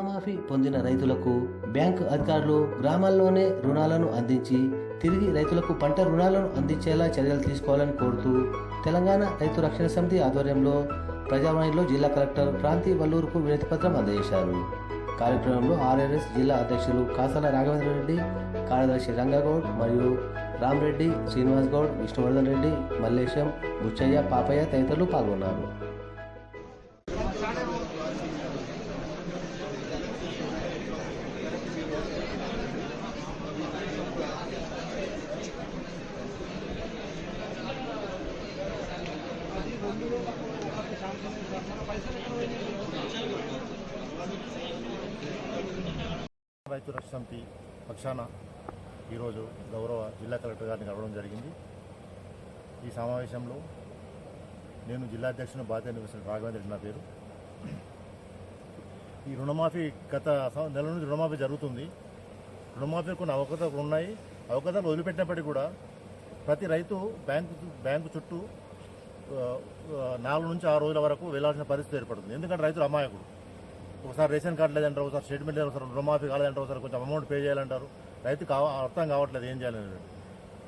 రుణమాఫీ పొందిన రైతులకు బ్యాంకు అధికారులు గ్రామాల్లోనే రుణాలను అందించి తిరిగి రైతులకు పంట రుణాలను అందించేలా చర్యలు తీసుకోవాలని కోరుతూ తెలంగాణ రైతు రక్షణ సమితి ఆధ్వర్యంలో ప్రజావాణిలో జిల్లా కలెక్టర్ క్రాంతి వల్లూరుకు వినతిపత్రం అందజేశారు. కార్యక్రమంలో ఆర్ఆర్ఎస్ జిల్లా అధ్యక్షులు కాసల రాఘవేంద్ర రెడ్డి కార్యదర్శి రంగగౌడ్ మరియు రామరెడ్డి శ్రీనివాస్ గౌడ్ విష్ణువర్ధన్ రెడ్డి మల్లేశం బుచ్చయ్య పాపయ్య తదితరులు పాల్గొన్నారు. రైతు రక్ష సమితి పక్షాన ఈరోజు గౌరవ జిల్లా కలెక్టర్ గారిని కలవడం జరిగింది. ఈ సమావేశంలో నేను జిల్లా అధ్యక్షుని బాధ్యత నివసిన రాఘవేంద్ర నా పేరు. ఈ రుణమాఫీ గత నెల నుంచి రుణమాఫీ జరుగుతుంది. రుణమాఫీ కొన్ని అవకతవకలు ఉన్నాయి. అవకతవకలు వదిలిపెట్టినప్పటికీ కూడా ప్రతి రైతు బ్యాంకు బ్యాంకు చుట్టూ నాలుగు నుంచి ఆరు రోజుల వరకు వెళ్ళాల్సిన పరిస్థితి ఏర్పడుతుంది. ఎందుకంటే రైతులు అమాయకుడు ఒకసారి రేషన్ కార్డు లేదంటారు ఒకసారి స్టేట్మెంట్ లేదు ఒకసారి రుణమాఫీ కాలేదంటారు ఒకసారి కొంచెం అమౌంట్ పే చేయాలంటారు. రైతు కావ అర్థం కావట్లేదు ఏం చేయాలని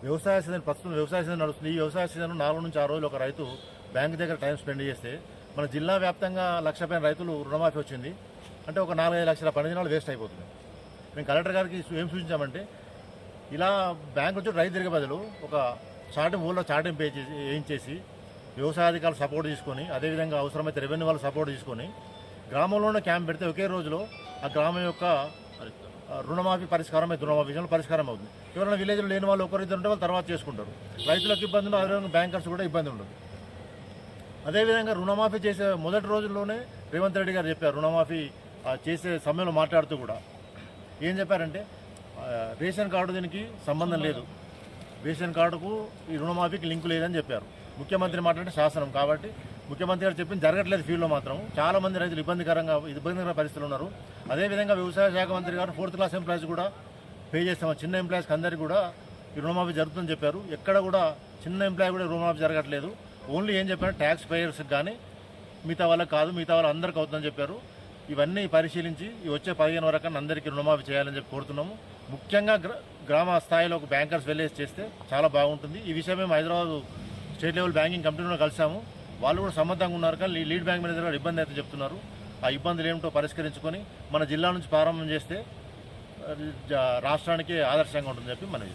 వ్యవసాయ సీజన్ ప్రస్తుతం వ్యవసాయ సీజన్ నడుస్తుంది. ఈ వ్యవసాయ సీజన్ నాలుగు నుంచి ఆరు రోజులు ఒక రైతు బ్యాంక్ దగ్గర టైం స్పెండ్ చేస్తే మన జిల్లా వ్యాప్తంగా లక్ష పైన రైతులు రుణమాఫీ వచ్చింది. అంటే ఒక నాలుగైదు లక్షల పని దినాలు వేస్ట్ అయిపోతుంది. మేము కలెక్టర్ గారికి ఏం సూచించామంటే ఇలా బ్యాంక్ వచ్చి రైతు తిరిగే బదులు ఒక చాటింపు ఊళ్ళో చాటింపు పే చేసి వ్యవసాయాధికారులు సపోర్ట్ తీసుకొని అదేవిధంగా అవసరమైతే రెవెన్యూ వాళ్ళు సపోర్ట్ తీసుకొని గ్రామంలోనే క్యాంప్ పెడితే ఒకే రోజులో ఆ గ్రామం యొక్క రుణమాఫీ పరిష్కారం అయితే రుణమాఫీ విషయంలో పరిష్కారం అవుతుంది. ఎవరైనా విలేజ్లో లేని వాళ్ళు ఒకరిద్దరు ఉంటే వాళ్ళు తర్వాత చేసుకుంటారు. రైతులకు ఇబ్బంది ఉండదు అదేవిధంగా బ్యాంకర్స్ కూడా ఇబ్బంది ఉండదు. అదేవిధంగా రుణమాఫీ చేసే మొదటి రోజుల్లోనే రేవంత్ రెడ్డి గారు చెప్పారు రుణమాఫీ చేసే సమయంలో మాట్లాడుతూ కూడా. ఏం చెప్పారంటే రేషన్ కార్డు దీనికి సంబంధం లేదు. రేషన్ కార్డుకు ఈ రుణమాఫీకి లింకు లేదని చెప్పారు. ముఖ్యమంత్రి మాట్లాడే శాసనం. కాబట్టి ముఖ్యమంత్రి గారు చెప్పింది జరగట్లేదు ఫీల్డ్లో మాత్రం. చాలా మంది రైతులు ఇబ్బందికరంగా ఇబ్బందికర పరిస్థితులు ఉన్నారు. అదేవిధంగా వ్యవసాయ శాఖ మంత్రి గారు ఫోర్త్ క్లాస్ ఎంప్లాయీస్ కూడా పే చేస్తాం చిన్న ఎంప్లాయీస్కి అందరికీ కూడా ఈ రుణమాఫీ జరుగుతుందని చెప్పారు. ఎక్కడ కూడా చిన్న ఎంప్లాయీ కూడా రుణమాఫీ జరగట్లేదు. ఓన్లీ ఏం చెప్పారు? ట్యాక్స్ పేయర్స్కి కానీ మిగతా వాళ్ళకి కాదు మిగతా వాళ్ళు అందరికీ అవుతుందని చెప్పారు. ఇవన్నీ పరిశీలించి ఈ వచ్చే పదిహేను వరకు అందరికీ రుణమాఫీ చేయాలని చెప్పి కోరుతున్నాము. ముఖ్యంగా గ్రామ స్థాయిలో ఒక బ్యాంకర్స్ వెళ్ళేసి చేస్తే చాలా బాగుంటుంది. ఈ విషయం మేము హైదరాబాద్ స్టేట్ లెవెల్ బ్యాంకింగ్ కంపెనీలో కలిసాము. వాళ్ళు కూడా సమ్మతంగా ఉన్నారు కానీ లీడ్ బ్యాంక్ మేనేజర్ గారు ఇబ్బంది అయితే చెప్తున్నారు. ఆ ఇబ్బందులు ఏమిటో పరిష్కరించుకొని మన జిల్లా నుంచి ప్రారంభం చేస్తే రాష్ట్రానికి ఆదర్శంగా ఉంటుందని చెప్పి మనం